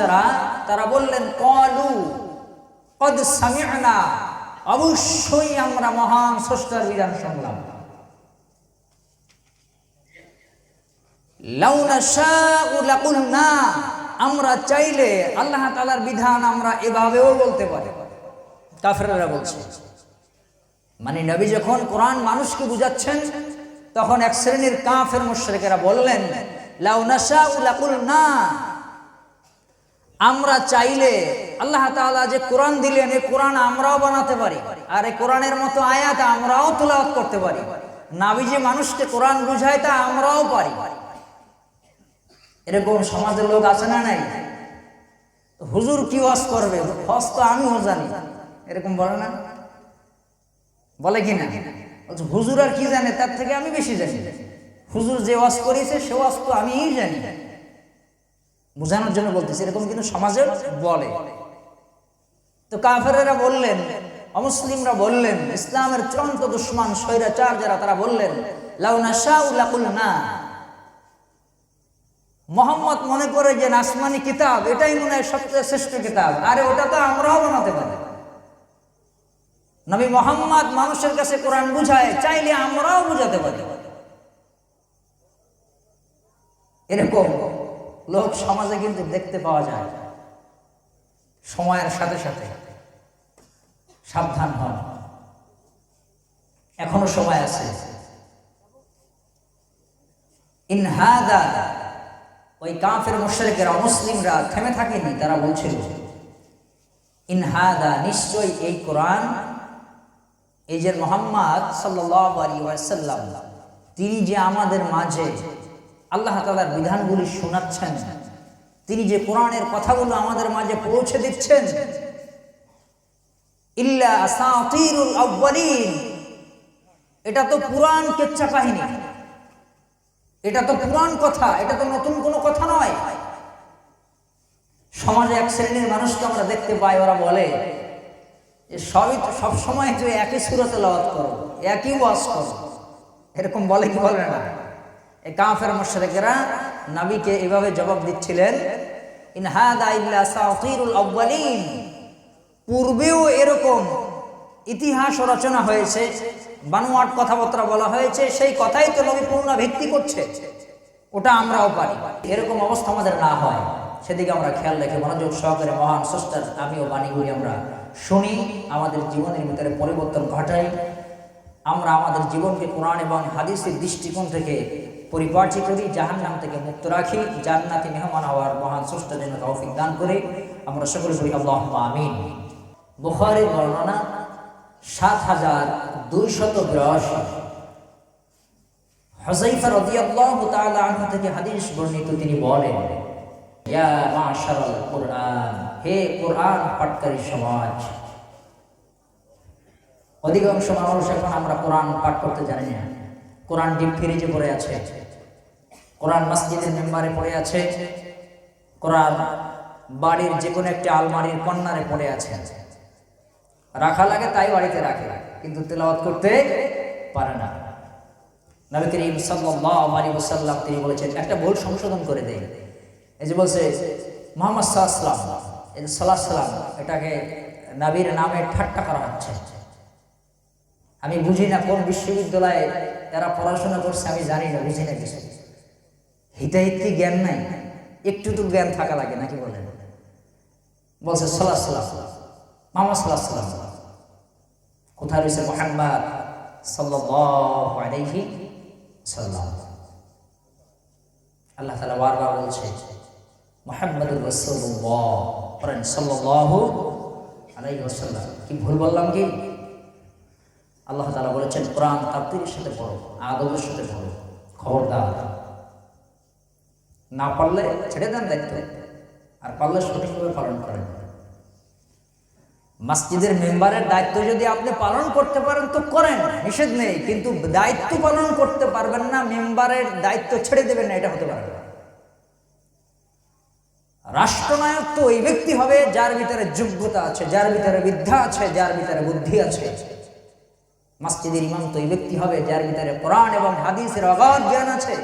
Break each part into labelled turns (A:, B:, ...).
A: যারা, তারা বললেন, কলু, কদ সামিআনা। অবশ্যই আমরা মহান স্রষ্টার বিধান শুনলাম। আমরা চাইলে আল্লাহ তালার বিধান আমরা এভাবেও বলতে পারি। কাফেররা বলছে মানে নবী যখন কোরআন মানুষকে বুঝাচ্ছেন, তখন এক শ্রেণির কাফের মুশরিকেরা বললেন, লাউ নাশাউ লাকুলনা। আমরা চাইলে আল্লাহ তাআলা যে কোরআন দিলেন, এই কোরআন আমরাও বানাতে পারি। আর এই কোরআনের মতো আয়াত আমরাও তেলাওয়াত করতে পারি। নাবি যে মানুষকে কোরআন বুঝায় তা আমরাও পারি। এরকম সমাজের লোক আছে না নাই? হুজুর কি ওয়াজ করবে? হজ তো আমিও জানি। এরকম বলে না? বলে কি না হুজুর আর কি জানে? তার থেকে আমি বেশি জানি। হুজুর যে ওয়াজ করেছে সে ওয়াজ তো আমিই জানি। বোঝানোর জন্য বলতেছি, এরকম কিন্তু সমাজে বলে। তো কাফেরেরা বললেন, অমুসলিমরা বললেন, ইসলামের চূড়ান্ত দুশ্মন, স্বৈরাচার যারা, তারা বললেন না মোহাম্মদ মনে করে যে নাসমানি কিতাব, এটাই মনে হয় সবচেয়ে শ্রেষ্ঠ কিতাব, আরে ওটা তো আমরাও বানাতে পারি। নবী মোহাম্মদ মানুষের কাছে কোরআন বুঝায়, চাইলে আমরাও বুঝাতে পারি। এরকম লোক সমাজে কিন্তু দেখতে পাওয়া যায়। সময়ের সাথে সাথে সাবধান হন। এখনও সময় আছে। ইনহাদা ওই কাফের মুশরিকেরা, মুসলিমরা থেমে থাকেনি, তারা বলছিল ইনহাদা নিশ্চয়ই এই কোরআন, এই যে মোহাম্মদ ওয়াসাল্লাম, তিনি যে আমাদের মাঝে আল্লাহ তাআলার বিধানগুলি শোনাচ্ছেন। তিনি যে কোরআনের কথাগুলো আমাদের মাঝে পৌঁছে দিচ্ছেন। ইল্লা এটা তো পুরাণ কেচ্ছা কাহিনী। এটা তো পুরাণ কথা, এটা তো নতুন কোনো কথা নয়। সমাজে এক শ্রেণির মানুষকে আমরা দেখতে পাই, ওরা বলে যে সবই তো, সবসময় তুই একই সুরতে লওয়াত করো, একই ওয়াজ করো। এরকম বলে কি বলে না? এই কাফের মুশরিকেরা নবীকে এভাবে জবাব দিচ্ছিলেন, ইন হাদা ইল্লা সাতিরুল আউয়ালিন। পূর্বেও এরকম ইতিহাস রচনা হয়েছে বানোয়াট কথাবার্তা বলা হয়েছে, সেই কথাই তো নবী পূর্ণা ভিত্তি করছে। ওটা আমরাও পারি। এরকম অবস্থা আমাদের না হয়। সেদিকে আমরা খেয়াল রেখে মনোযোগ সহকারে মহান স্রষ্টার আমিও বাণীগুলি আমরা, শুনি, আমাদের জীবনের ভিতরে পরিবর্তন ঘটাই। আমরা আমাদের জীবনকে কোরআন এবং হাদিসের দৃষ্টিকোণ থেকে পরিপাটি করি জাহান্নাম থেকে মুক্ত রাখি, জান্নাতি মেহমান হওয়ার মহান স্রষ্টা যেন তৌফিক দান করে, আমরা সকলে করি আল্লাহ আমিন। বুখারের বর্ণনা, সাত হাজার দুইশত বিরাশি। হজাইফা রাদিয়াল্লাহু তাআলা আনহু থেকে হাদিস বর্ণিত তিনি বলেন, ইয়া মাশারাল কুরআন, হে কুরআন পাঠকারী সমাজ, অধিকাংশ মানুষ এখন আমরা কোরআন পাঠ করতে জানি না। কোরআন ডিপ ফ্রিজে পড়ে আছে। কোরআন মসজিদের মেম্বারে পড়ে আছে। কোরআন বাড়ির যে কোনো একটি আলমারির কন্যারে পড়ে আছে। রাখা লাগে তাই বাড়িতে রাখে, কিন্তু তেলাওয়াত করতে পারে না। নবী করিম সাল্লাল্লাহু আলাইহি ওয়াসাল্লাম তিনি বলেছেন, একটা ভুল সংশোধন করে দেয় এই যে বলছে, মোহাম্মদ সাল্লাল্লাহু এই যে সাল্লাহ সাল্লাম এটাকে নবীর নামে ঠাট্টা করা হচ্ছে। আমি বুঝি না কোন বিশ্ববিদ্যালয়ে এরা পড়াশোনা করছে, আমি জানি না, বুঝি না কিছু। হিতাহিতি জ্ঞান নাই, একটু তো জ্ঞান থাকা লাগে, নাকি বলেন? বলছে সাল্লাহ সাল্লাম মোহাম্মদ সাল্লাহ সাল্লাম কোথায় রয়েছে মোহাম্মদ আলাইহি সাল্লাম আল্লাহ তাআলা বারবার বলছে পড়েন সাল্লাল্লাহু আলাইহি ওয়াসাল্লাম। কি ভুল বললাম কি? আল্লাহ তাআলা বলেছেন, কোরআন তাফসীরের সাথে পড়ো আদবের সাথে পড়ো। খবরদার। না পারলে ছেড়ে দেন দায়িত্ব, আর পারলে সঠিকভাবে পালন করেন। মসজিদের মেম্বারের দায়িত্ব যদি আপনি পালন করতে পারেন, তো করেন, নিষেধ নেই, কিন্তু দায়িত্ব পালন করতে পারবেন না, মেম্বারের দায়িত্ব ছেড়ে দেবেন না, এটা হতে পারে না। রাষ্ট্রনায়ক তো ওই ব্যক্তি হবে যার ভিতরে যোগ্যতা আছে, যার ভিতরে বিদ্যা আছে, যার ভিতরে বুদ্ধি আছে। মসজিদের ইমাম তো ওই ব্যক্তি হবে যার ভিতরে কোরআন এবং হাদিসের অগাধ জ্ঞান আছে।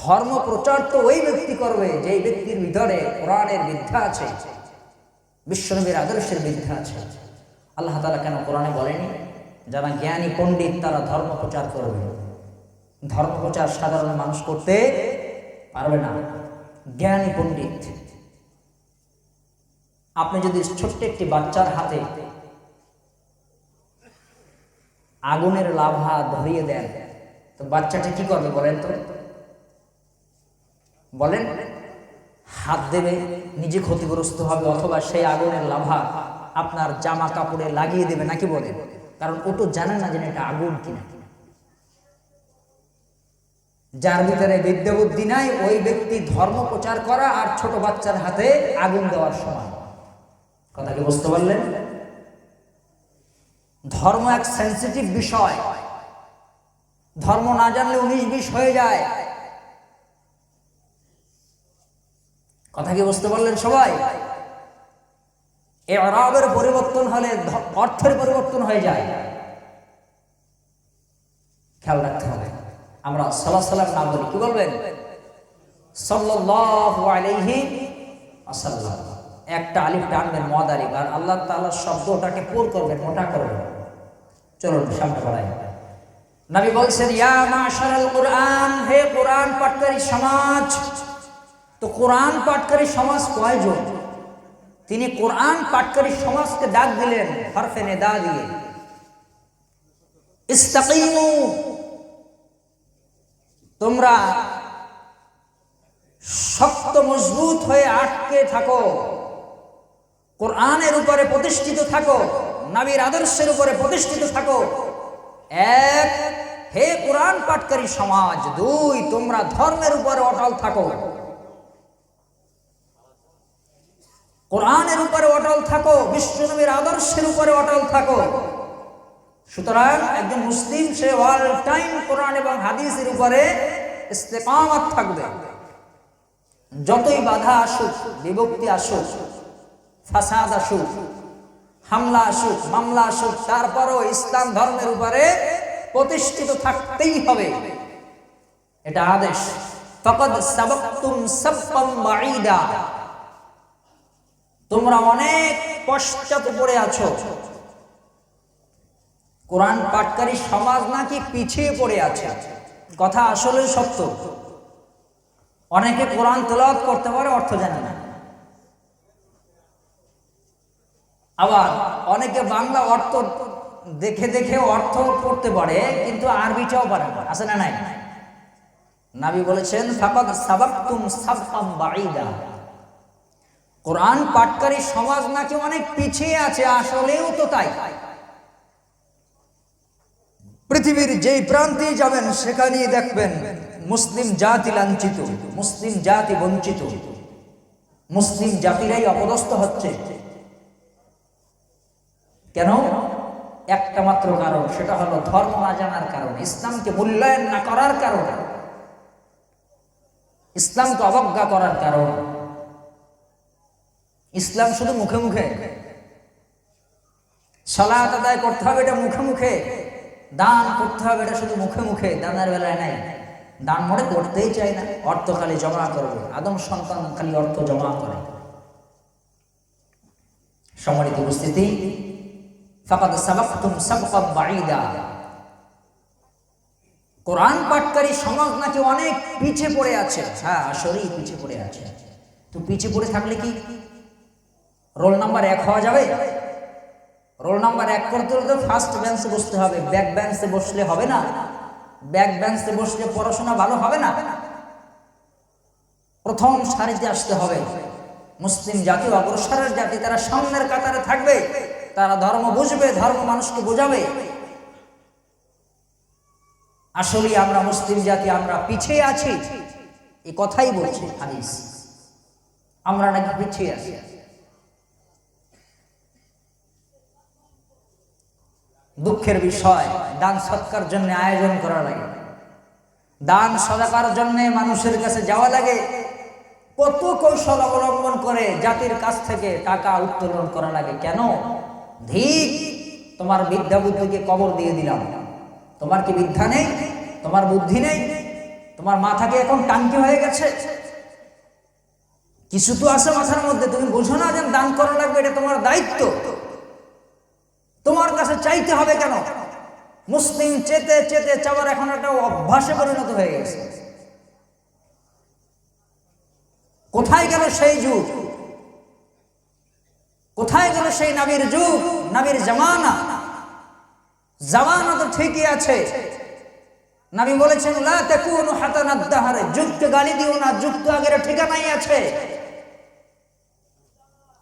A: ধর্ম প্রচার তো ওই ব্যক্তি করবে যেই ব্যক্তির ভিতরে কোরআনের বিদ্যা আছে, বিশ্বনবীর আদর্শের বিদ্যা আছে। আল্লাহ তালা কেন কোরআনে বলেনি? যারা জ্ঞানী পণ্ডিত তারা ধর্ম প্রচার করবে। ধর্ম প্রচার সাধারণ মানুষ করতে পারবে না। জ্ঞানী পণ্ডিত। আপনি যদি ছোট্ট একটি বাচ্চার হাতে আগুনের লাভা ধরিয়ে দেন। তো বাচ্চাটা কি করবে বলেন তো? বলেন, হাত দেবে, নিজে ক্ষতিগ্রস্ত হবে অথবা সেই আগুনের লাভা আপনার জামা কাপড়ে লাগিয়ে দেবে নাকি বলেন কারণ ও তো জানে না যে এটা আগুন কিনা। যার ভিতরে বিদ্যা বুদ্ধি নাই, ওই ব্যক্তি ধর্ম প্রচার করা আর ছোট বাচ্চার হাতে আগুন দেওয়ার সময় কথা কি বুঝতে পারলেন? ধর্ম এক সেন্সিটিভ বিষয়। ধর্ম না জানলে উনিশ বিশ হয়ে যায়। কথা কি বুঝতে পারলেন সবাই? এ অরাবের পরিবর্তন হলে অর্থের পরিবর্তন হয়ে যায়। খেয়াল রাখতে হবে। আমরা সাল্লাহ সাল্লাম না বলি। কি বলবেন? সাল্লাল্লাহু আলাইহি ওয়াসাল্লাম। একটা আলিফ টানবেন মদ আলিফ। আর আল্লাহ তাল্লাহ শব্দ ওটাকে পুর করবেন, মোটা করবেন। চলুন, সামনে বাড়াই। নবী বলছেন, ইয়া মাশারাল কোরআন, হে কোরআন পাঠকারী সমাজ, তো কোরআন পাঠকারী সমাজ কয়জন? তিনি কোরআন পাঠকারী সমাজকে ডাক দিলেন, হরফে নেদা দিয়ে। ইস্তাকিমু, তোমরা শক্ত মজবুত হয়ে আটকে থাকো। কোরআনের উপরে প্রতিষ্ঠিত থাকো, নবীর আদর্শের উপরে প্রতিষ্ঠিত থাকো। এক, হে কোরআন পাঠকারী সমাজ, দুই, তোমরা ধর্মের উপরে অটল থাকো। কোরআনের উপরে অটল থাকো বিশ্বনবীর আদর্শের উপরে অটল থাকো। সুতরাং একজন মুসলিম, সে অল টাইম কোরআন এবং হাদিসের উপরে ইস্তেকামত থাকবে। যতই বাধা আসুক, বিভক্তি আসুক ফাসাদ আসুক, হামলা আসুক, মামলা আসুক, তারপরও ইসলাম ধর্মের উপরে প্রতিষ্ঠিত থাকতেই হবে। এটা আদেশ। ফকদ সাবাক্তুম সাব্বাম বাঈদা। তোমরা অনেক পশ্চাৎ পড়ে আছো। কোরআন পাঠকারী সমাজ নাকি পিছিয়ে পড়ে আছে। কথা আসলে সত্য। অনেকে কোরআন তেলাওয়াত করতে পারে, অর্থ জানে না। আবার অনেকে বাংলা অর্থ দেখে দেখে অর্থ পড়তে পারে, কিন্তু আরবিটাও পারে না। আছে না নাই? নাবি বলেছেন, ফাকাদ সাবাকতুম সাবকাম বাঈদা। কোরআন পাটকারী সমাজ নাকি অনেক পিছিয়ে আছে, আসলেও তো তাই। পৃথিবীর যেই প্রান্তেই যাবেন, সেখানেই দেখবেন মুসলিম জাতি লাঞ্ছিত, মুসলিম জাতি বঞ্চিত। মুসলিম জাতিরাই অপদস্থ হচ্ছে। কেন? একটা মাত্র কারণ, সেটা হলো ধর্ম না জানার কারণ, ইসলামকে মূল্যায়ন না করার কারণ, ইসলামকে অবজ্ঞা করার কারণ। ইসলাম শুধু মুখে মুখে। সালাত আদায় করতে হবে এটা মুখে মুখে। দান করতে হবে এটা শুধু মুখে মুখে, দানের বেলায় নাই। দান মনে করতেই চায় না, অর্থ খালি জমা করবে। আদম সন্তান খালি অর্থ জমা করে। সম্মানিত উপস্থিতি ফাকাদ সাবাকতুম কোরআন পাঠকারী সমাজ নাকি অনেক পিছে পড়ে আছে। হ্যাঁ আসলেই পিছে পড়ে আছে। তো পিছে পড়ে থাকলে কি? রোল নাম্বার এক হওয়া যাবে? রোল নাম্বার এক করতে হলে তো ফার্স্ট বেঞ্চে বসতে হবে। ব্যাক বেঞ্চে বসলে হবে না। ব্যাক বেঞ্চে বসলে পড়াশোনা ভালো হবে না। প্রথম সারিতে আসতে হবে। মুসলিম জাতি অগ্রসরের জাতি তারা সামনের কাতারে থাকবে। তারা ধর্ম বুঝবে, ধর্ম মানুষকে বোঝাবে। আসলে আমরা মুসলিম জাতি, আমরা পিছিয়ে আছি। এই কথাই বলছি হাদিস। আমরা নাকি পিছিয়ে আছি। দুঃখের বিষয়, দান সৎকার জন্য আয়োজন করা লাগে। দান সদাকার জন্য মানুষের কাছে যাওয়া লাগে। কত কৌশল অবলম্বন করে জাতির কাছ থেকে টাকা উত্তোলন করা লাগে। কেন? ধিক তোমার বিদ্যা বুদ্ধিকে কবর দিয়ে দিলাম। তোমার কি বিদ্যা নেই? তোমার বুদ্ধি নেই? তোমার মাথাকে এখন টাঙ্কি হয়ে গেছে? কিছু তো আছে মাথার মধ্যে, তুমি বোঝো না যে দান করা লাগবে, এটা তোমার দায়িত্ব। তোমার কাছে চাইতে হবে কেন? মুসলিম চেতে চেতে চাওয়ার এখন একটা অভ্যাসে পরিণত হয়ে গেছে। কোথায় গেল সেই যুগ? কোথায় গেল সেই নাবির যুগ? নাবির জামানা। জামানা তো ঠিকই আছে। নাবি বলেছেন, লা তাকুনু হাতানাদ দাহারে যুগকে গালি দিও না যুগ তো আগের ঠিকানাই আছে।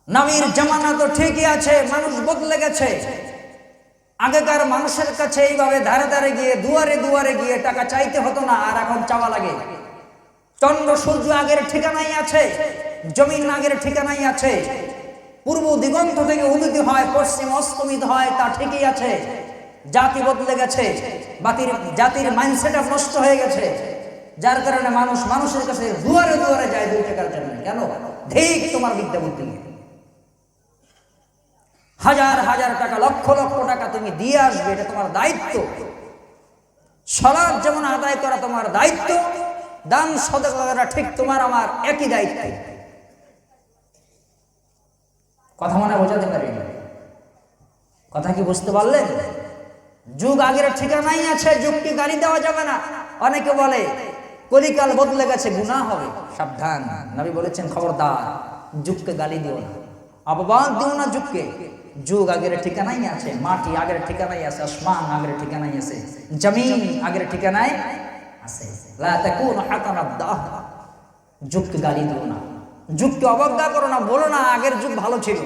A: নাবির জামানা তো ঠিকই আছে, মানুষ বদলে গেছে। আগেকার মানুষের কাছে এইভাবে ধারে ধারে গিয়ে, দুয়ারে দুয়ারে গিয়ে টাকা চাইতে হতো না, আর এখন চাওয়া লাগে। চন্দ্র সূর্য আগের ঠিকানাই আছে, জমিন আগের ঠিকানাই আছে। পূর্ব দিগন্ত থেকে উদিত হয়, পশ্চিম অস্তমিত হয়, তা ঠিকই আছে। জাতি বদলে গেছে, বাতির, জাতির মাইন্ডসেট নষ্ট হয়ে গেছে। যার কারণে মানুষ মানুষের কাছে দুয়ারে দুয়ারে যায় দুই টাকার জন্য। কেন? ঠিক তোমার বিদ্যা বুদ্ধি হাজার হাজার টাকা, লক্ষ লক্ষ টাকা তুমি দিয়ে আসবে, এটা তোমার দায়িত্ব। সলাদ যেমন আদায় করা তোমার দায়িত্ব, দান সদকা ঠিক তোমার, আমার একই দায়িত্ব। কথা মনে বোঝাতে পারি না। কথা কি বুঝতে পারলেন? যুগ আগের ঠিকানাই আছে যুগটি গাড়ি দেওয়া যাবে না। অনেকে বলে, কলিকাল বদলে গেছে, গুনাহ হবে। সাবধান, নবী বলেছেন, খবরদার, যুগকে গালি দিও না। অপবাদ দিও না যুগকে। যুগ আগের ঠিকানাই আছে, মাটি আগের ঠিকানাই আছে, আসমান আগের ঠিকানাই আছে, জমিন আগের ঠিকানায় আছে। যুগকে গালি দিও না। যুগকে অবজ্ঞা করো না, বলো না আগের যুগ ভালো ছিল।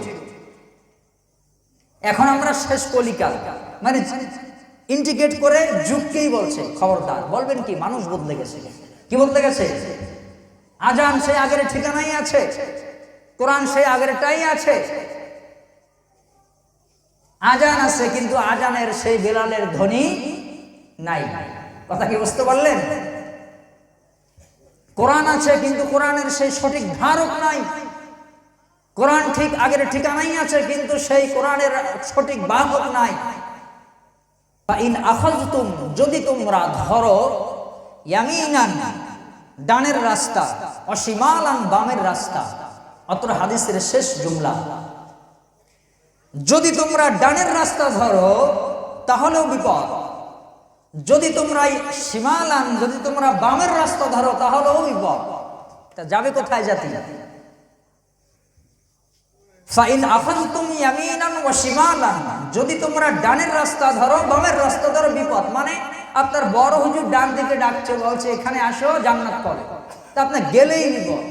A: এখন আমরা শেষ কলিকাল। মানে ইন্ডিকেট করে যুগকেই বলছে, খবরদার। বলবেন কি, মানুষ বদলে গেছে। কি বদলে গেছে? আজান সেই আগের ঠিকানাই আছে, কোরআন সেই আগেরটাই আছে। আজান আছে, কিন্তু আজানের সেই বেলালের ধ্বনি নাই। কথা কি বুঝতে পারলেন? কোরআন আছে, কিন্তু কোরআনের সেই সঠিক ধারক নাই। কোরআন ঠিক আগের ঠিকানাই আছে, কিন্তু সেই কোরআনের সঠিক বাহক নাই। ইন আখাজতুম যদি তোমরা ধরো ডানের রাস্তা, অসীমালান বামের রাস্তা, অত্র হাদিসের শেষ জুমলা। যদি তোমরা ডানের রাস্তা ধরো, তাহলেও বিপদ। যদি তোমরা সীমালান, যদি তোমরা বামের রাস্তা ধরো তাহলেও বিপদ। তা যাবে কোথায় জাতি? যদি তোমরা ডানের রাস্তা ধরো, বামের রাস্তা ধরো, বিপদ। মানে আপনার বড় হুজুর ডান দিকে ডাকছে, বলছে, এখানে আসো, জান্নাত করে তা আপনার গেলেই বিপদ।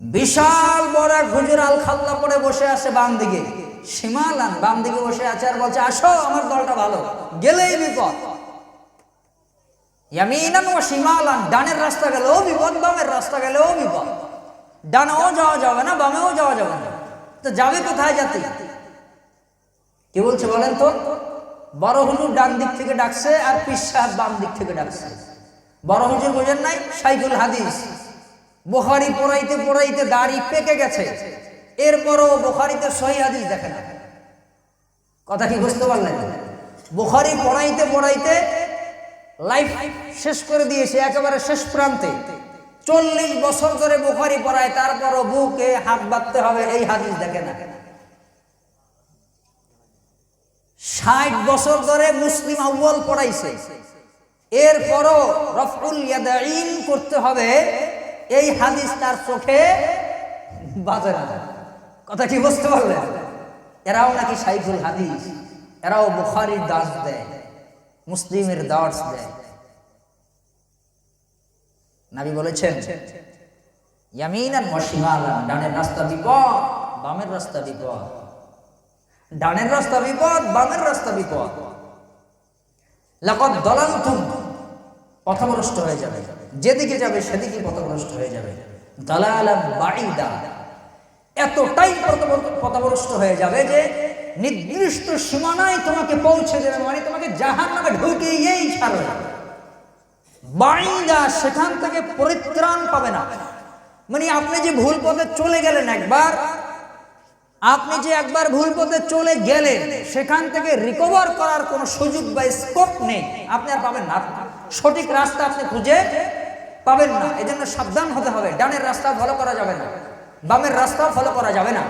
A: বিশাল বড় এক হুজুর আল খাল্লা পরে বসে আছে বাম দিকে। সীমালান বাম দিকে বসে আছে আর বলছে, আসো, আমার দলটা ভালো। গেলেই বিপদ। ইয়ামিনান ও শিমালান, ডানের রাস্তা গেলেও বিপদ, বামের রাস্তা গেলেও বিপদ। ডানেও যাওয়া যাবে না, বামেও যাওয়া যাবে না। তো যাবে কোথায় যাতে কি বলছে বলেন তো? বড় হুজুর ডান দিক থেকে ডাকছে আর পিস বাম দিক থেকে ডাকছে। বড় হুজুর বোঝেন নাই? সাইকুল হাদিস। বোখারি পড়াইতে পড়াইতে দাড়ি পেকে গেছে। এরপরও বোখারিতে সহি হাদিস দেখে না। কথা কি বুঝতে পারলেন? বোখারি পড়াইতে পড়াইতে লাইফ শেষ করে দিয়েছে একেবারে শেষ প্রান্তে চল্লিশ বছর ধরে বোখারি পড়ায়, তারপরও বুকে হাত বাঁধতে হবে, এই হাদিস দেখে না। ষাট বছর ধরে মুসলিম আউ্বাল পড়াইছে। এরপরও রফুল করতে হবে, এই হাদিস তার চোখে বাজে না। কথা কি বুঝতে পারলেন এরাও নাকি সাইফুল হাদিস, এরাও বুখারির দাস দেয়, মুসলিমের দাওয়ার্স দেয়। নাবি বলেছেন, ইয়ামিনান ওয়াশিমালান ডানের রাস্তা বিপদ, বামের রাস্তা বিপদ। ডানের রাস্তা বিপদ, বামের রাস্তা বিপদ। লাকদ দলালতুম, পথভ্রষ্ট হয়ে যাবে। যেদিকে যাবে সেদিকে পথভ্রষ্ট হয়ে যাবে। দালালাম বাঈদা এতটাই পথভ্র- পথভ্রষ্ট হয়ে যাবে যে নির্দিষ্ট সীমানায় তোমাকে পৌঁছে দেবে মানে তোমাকে জাহান নামে ঢুকিয়েই ছাড়বে। বাঈদা সেখান থেকে পরিত্রাণ পাবে না। মানে আপনি যে ভুল পথে চলে গেলেন একবার, আপনি যে একবার ভুল পথে চলে গেলেন, সেখান থেকে রিকভার করার কোনো সুযোগ বা স্কোপ নেই। আপনি আর পাবেন না। সঠিক রাস্তা আপনি খুঁজে পাবেন না। এই জন্য সাবধান হতে হবে। ডানের রাস্তা ভালো করা যাবে না। বামের রাস্তাও ফলো করা যাবে না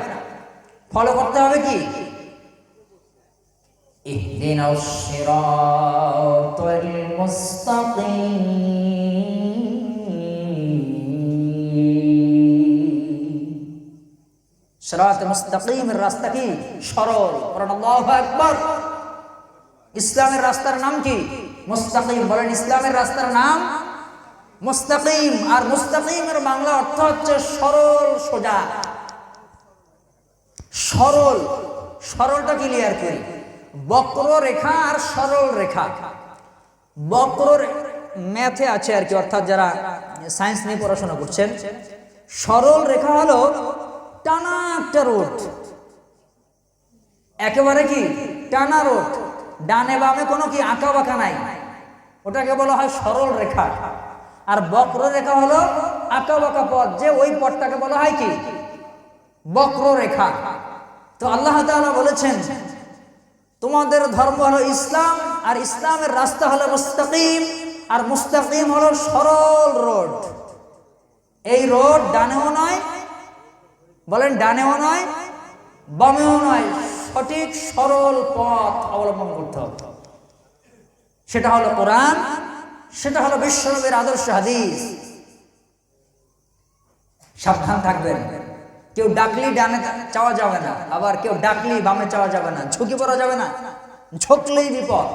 A: ফলো করতে হবে কি اهدنا الصراط المستقيم সিরাত মুস্তাকিমের রাস্তা কি সরল বলেন আল্লাহু আকবার ইসলামের রাস্তার নাম কি মুস্তাকিম বলেন ইসলামের রাস্তার নাম মুস্তাকিম, আর মুস্তাকিমের বাংলা অর্থ হচ্ছে সরল, সোজা। সরল, সরলটা ক্লিয়ার করি। বক্র রেখা আর সরল রেখা বক্র ম্যাথে আছে আর কি, অর্থাৎ যারা সায়েন্স নিয়ে পড়াশোনা করছেন। সরল রেখা হলো টানা একটা রোড। একেবারে কি? টানা রোড। ডানে বামে কোনো কি আঁকা বাঁকা নাই। ওটাকে বলা হয় সরল রেখা আর বক্র রেখা হলো আঁকা বাঁকা পথ, যে ওই পথটাকে বলা হয় কি? বক্র রেখা তো আল্লাহ বলেছেন, তোমাদের ধর্ম হলো ইসলাম, আর ইসলামের রাস্তা হলো মুস্তাকিম, আর মুস্তাকিম হলো সরল রোড। এই রোড ডানেও নয়, বলেন ডানেও নয়, বামেও নয়, সঠিক সরল পথ অবলম্বন করতে হবে। সেটা হলো কোরআন সেটা হলো বিশ্বনবীর আদর্শ হাদিস। সাবধান থাকবেন। কেউ ডাকলি ডানে চাওয়া যাবে না, আবার কেউ ডাকলি বামে চাওয়া যাবে না, ঝুঁকি পড়া যাবে না, ঝুঁকলেই বিপদ।